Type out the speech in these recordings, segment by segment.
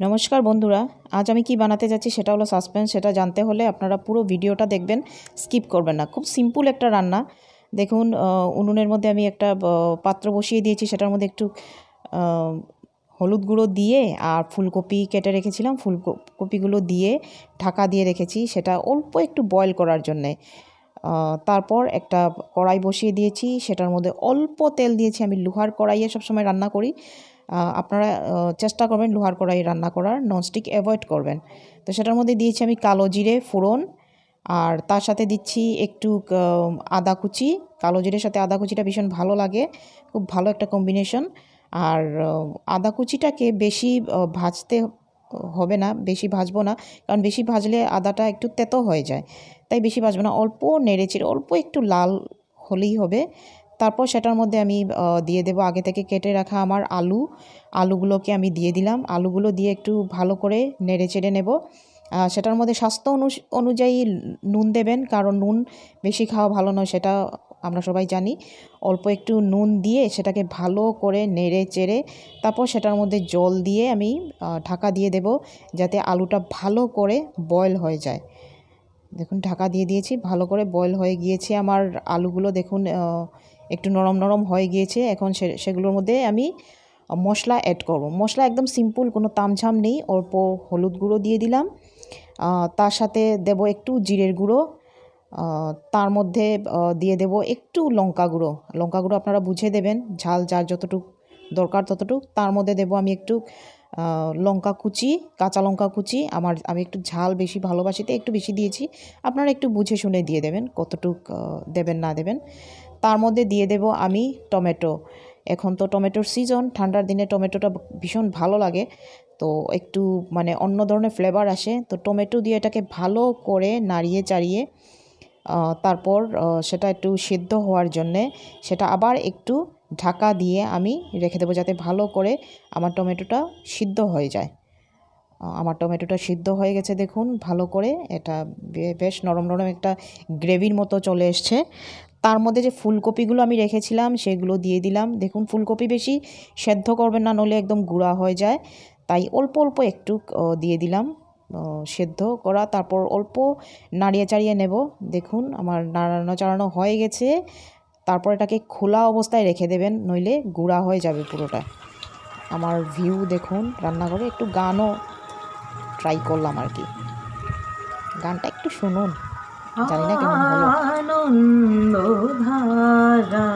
নমস্কার বন্ধুরা, আজ আমি কি বানাতে যাচ্ছি সেটা হলো সাসপেন্স সেটা জানতে হলে আপনারা পুরো ভিডিওটা দেখবেন স্কিপ করবেন না। খুব সিম্পল একটা রান্না। দেখুন উনুনের মধ্যে আমি একটা পাত্র বসিয়ে দিয়েছি, সেটার মধ্যে একটু হলুদ গুঁড়ো দিয়ে আর ফুলকপি কেটে রেখেছিলাম। ফুলকপিগুলো দিয়ে ঢাকা দিয়ে রেখেছি, সেটা অল্প একটু বয়েল করার জন্যে। তারপর একটা কড়াই বসিয়ে দিয়েছি, সেটার মধ্যে অল্প তেল দিয়েছি। আমি লোহার কড়াইয়ে সবসময় রান্না করি। আপনারা চেষ্টা করবেন লোহার কড়াই রান্না করার ননস্টিক অ্যাভয়েড করবেন। তো সেটার মধ্যে দিয়েছি আমি কালো জিরে, ফোড়ন, আর তার সাথে দিচ্ছি একটু আদা কুচি। কালো জিরের সাথে আদা কুচিটা ভীষণ ভালো লাগে, খুব ভালো একটা কম্বিনেশন আর আদা কুচিটাকে বেশি ভাজতে হবে না, বেশি ভাজবো না, কারণ বেশি ভাজলে আদাটা একটু তেতো হয়ে যায়। তাই বেশি ভাজবো না, অল্প নেড়ে চেড়ে অল্প একটু লাল হলেই হবে। তারপর সেটার মধ্যে আমি দিয়ে দেবো আগে থেকে কেটে রাখা আমার আলু। আলুগুলোকে আমি দিয়ে দিলাম। আলুগুলো দিয়ে একটু ভালো করে নেড়ে চেড়ে নেব। সেটার মধ্যে স্বাস্থ্য অনু- অনুযায়ী নুন দেবেন, কারণ নুন বেশি খাওয়া ভালো নয় সেটা আমরা সবাই জানি। অল্প একটু নুন দিয়ে সেটাকে ভালো করে নেড়ে চেড়ে তারপর সেটার মধ্যে জল দিয়ে আমি ঢাকা দিয়ে দেব যাতে আলুটা ভালো করে বয়ল হয়ে যায়। দেখুন, ঢাকা দিয়ে দিয়েছি। ভালো করে বয়েল হয়ে গিয়েছে আমার আলুগুলো। দেখুন একটু নরম নরম হয়ে গিয়েছে, এখন সেগুলোর মধ্যে আমি মশলা অ্যাড করব। মশলা একদম সিম্পল কোনো তামঝাম নেই, অল্প হলুদ গুঁড়ো দিয়ে দিলাম। তার সাথে দেব একটু জিরের গুঁড়ো তার মধ্যে দিয়ে দেব একটু লঙ্কা গুঁড়ো। লঙ্কা গুঁড়ো আপনারা বুঝে দেবেন, ঝাল যার যতটুক দরকার ততটুক। তার মধ্যে দেব আমি একটু লঙ্কা কুচি, কাঁচা লঙ্কা কুচি। আমার, আমি একটু ঝাল বেশি ভালোবাসিতে একটু বেশি দিয়েছি। আপনারা একটু বুঝে শুনে দিয়ে দেবেন, কতটুক দেবেন না দেবেন। তার মধ্যে দিয়ে দেব আমি টমেটো। এখন তো টমেটোর সিজন ঠান্ডার দিনে টমেটোটা ভীষণ ভালো লাগে। তো একটু মানে অন্য ধরনের ফ্লেভার আসে। তো টমেটো দিয়ে এটাকে ভালো করে নাড়িয়ে চাড়িয়ে তারপর সেটা একটু সিদ্ধ হওয়ার জন্যে সেটা আবার একটু ঢাকা দিয়ে আমি রেখে দেবো যাতে ভালো করে আমার টমেটোটা সিদ্ধ হয়ে যায়। আমার টমেটোটা সিদ্ধ হয়ে গেছে দেখুন, ভালো করে। এটা বেশ নরম নরম একটা গ্রেভির মতো চলে এসছে। তার মধ্যে যে ফুলকপিগুলো আমি রেখেছিলাম, সেগুলো দিয়ে দিলাম। দেখুন, ফুলকপি বেশি সেদ্ধ করবেন না নলে একদম গুঁড়া হয়ে যায়। তাই অল্প অল্প একটু দিয়ে দিলাম। সেদ্ধ করা, তারপর অল্প নাড়িয়ে চাড়িয়ে নেব। দেখুন, আমার নাড়ানো চাড়ানো হয়ে গেছে। তারপর এটাকে খোলা অবস্থায় রেখে দেবেন, নইলে গুঁড়া হয়ে যাবে পুরোটা। আমার ভিউ দেখুন, রান্নাঘরে একটু গানও ট্রাই করলাম আর কি। গানটা একটু শুনুন। জানি না কেমন হলো আনন্দ ধারা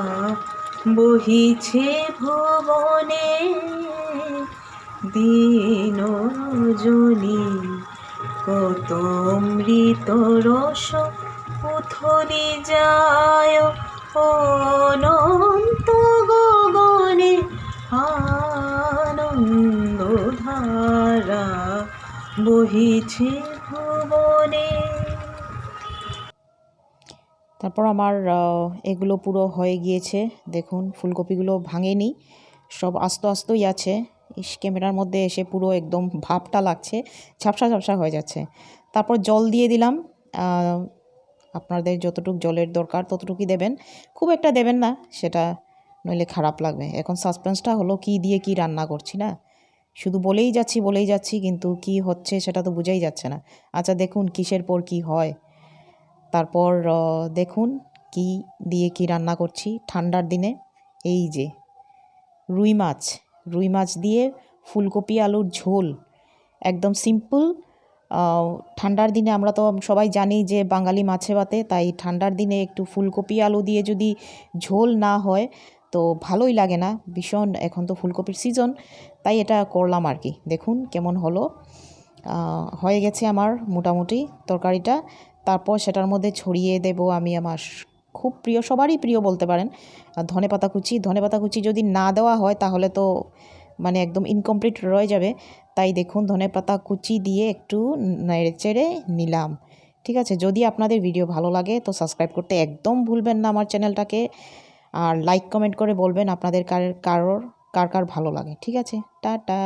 বহিছে ভুবনে দিন রজনী কত অমৃত রস উথলি যায় অনন্ত গগনে। আনন্দ ধারা বহিছে ভুবনে। তারপর আমার এগুলো পুরো হয়ে গিয়েছে। দেখুন, ফুলকপিগুলো ভাঙেনি। সব আস্ত আস্তই আছে। ইস, ক্যামেরার মধ্যে এসে পুরো একদম ভাবটা লাগছে, ঝাপসা ঝাপসা হয়ে যাচ্ছে। তারপর জল দিয়ে দিলাম। আপনাদের যতটুকু জলের দরকার ততটুকুই দেবেন। খুব একটা দেবেন না, সেটা নইলে খারাপ লাগবে। এখন সাসপেন্সটা হলো কি দিয়ে কি রান্না করছি, না? শুধু বলেই যাচ্ছি বলেই যাচ্ছি, কিন্তু কি হচ্ছে সেটা তো বোঝাই যাচ্ছে না। আচ্ছা দেখুন, কিসের পর কি হয়? তারপর দেখুন কি দিয়ে কি রান্না করছি ঠান্ডার দিনে। এই যে, রুই মাছ রুই মাছ দিয়ে ফুলকপি, আলুর ঝোল। একদম সিম্পল। ঠান্ডার দিনে আমরা তো সবাই জানি যে বাঙালি মাছে ভাতে, তাই ঠান্ডার দিনে একটু ফুলকপি, আলু দিয়ে যদি ঝোল না হয়, তো ভালোই লাগে না। ভীষণ এখন তো ফুলকপির সিজন, তাই এটা করলাম আর কি। দেখুন কেমন হলো। হয়ে গেছে আমার মোটামুটি তরকারিটা। তারপর সেটার মধ্যে ছড়িয়ে দেব আমি আমার খুব প্রিয়, সবারই প্রিয় বলতে পারেন। ধনে পাতা কুচি, ধনে পাতা কুচি যদি না দেওয়া হয় তাহলে তো মানে একদম ইনকমপ্লিট রয়ে যাবে। তাই দেখুন, ধনে পাতা কুচি দিয়ে একটু নেড়ে চেড়ে নিলাম। ঠিক আছে? যদি আপনাদের ভিডিও ভালো লাগে তো সাবস্ক্রাইব করতে একদম ভুলবেন না আমার চ্যানেলটাকে আর লাইক কমেন্ট করে বলবেন আপনাদের কার, কারোর কার কার ভালো লাগে। ঠিক আছে? টাটা!